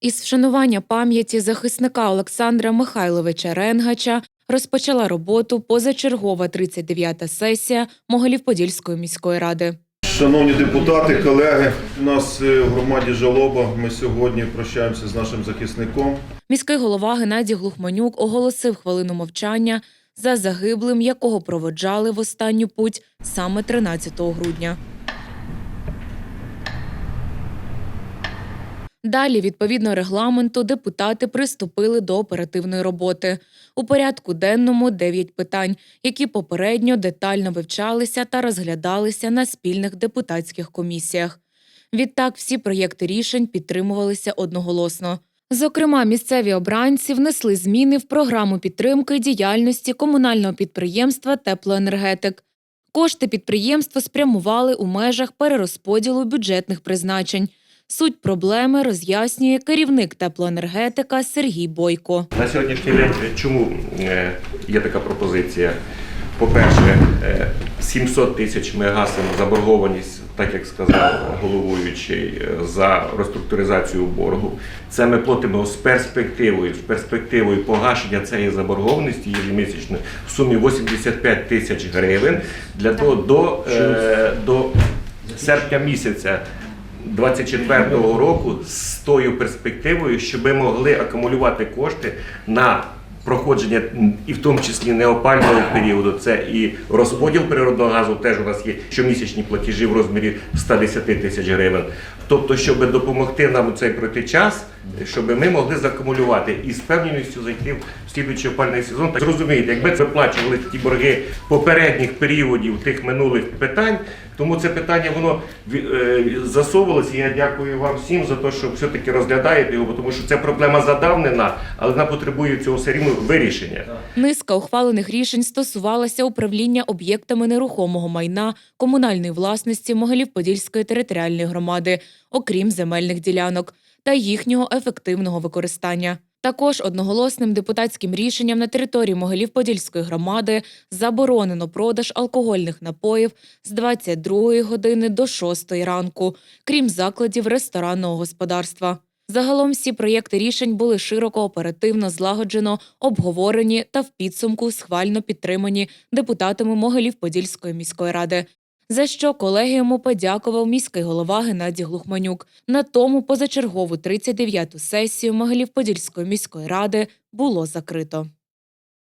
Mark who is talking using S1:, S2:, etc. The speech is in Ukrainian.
S1: Із вшанування пам'яті захисника Олександра Михайловича Ренгача розпочала роботу позачергова 39-та сесія Могилів-Подільської міської ради.
S2: Шановні депутати, колеги, у нас е, в громаді жалоба. Ми сьогодні прощаємося з нашим захисником.
S1: Міський голова Геннадій Глухманюк оголосив хвилину мовчання за загиблим, якого проводжали в останню путь саме 13 грудня. Далі, відповідно регламенту, депутати приступили до оперативної роботи. У порядку денному 9 питань, які попередньо детально вивчалися та розглядалися на спільних депутатських комісіях. Відтак, всі проєкти рішень підтримувалися одноголосно. Зокрема, місцеві обранці внесли зміни в програму підтримки діяльності комунального підприємства Теплоенергетик. Кошти підприємства спрямували у межах перерозподілу бюджетних призначень. Суть проблеми роз'яснює керівник теплоенергетика Сергій Бойко.
S3: На сьогоднішній день чому е, є така пропозиція? По-перше, е, 700 тисяч ми гасимо заборгованість, так як сказав головуючий, е, за реструктуризацію боргу. Це ми платимо з перспективою, з перспективою погашення цієї заборгованості ежемісячної в сумі 85 тисяч гривень для того до, е, до серпня місяця 24-го року з тою перспективою, щоб ми могли акумулювати кошти на проходження і в тому числі неопального періоду. Це і розподіл природного газу. Теж у нас є щомісячні платежі в розмірі 110 тисяч гривень. Тобто, щоб допомогти нам у цей пройти час, щоб ми могли закумулювати і з певністю зайти в слідуючий опальний сезон. Так зрозумієте, якби це виплачували ті борги попередніх періодів тих минулих питань, тому це питання воно е, засовувалося. Я дякую вам всім за те, що все-таки розглядаєте його, тому що це проблема задавнена, але вона потребує цього все рівно вирішення.
S1: Низка ухвалених рішень стосувалася управління об'єктами нерухомого майна комунальної власності Могилів-Подільської територіальної громади, окрім земельних ділянок, та їхнього ефективного використання. Також одноголосним депутатським рішенням на території Могилів-Подільської громади заборонено продаж алкогольних напоїв з 22 години до 6 ранку, крім закладів ресторанного господарства. Загалом всі проєкти рішень були широко оперативно злагоджено, обговорені та в підсумку схвально підтримані депутатами Могилів-Подільської міської ради. За що колегіуму подякував міський голова Геннадій Глухманюк. На тому позачергову 39-ту сесію Могилів-Подільської міської ради було закрито.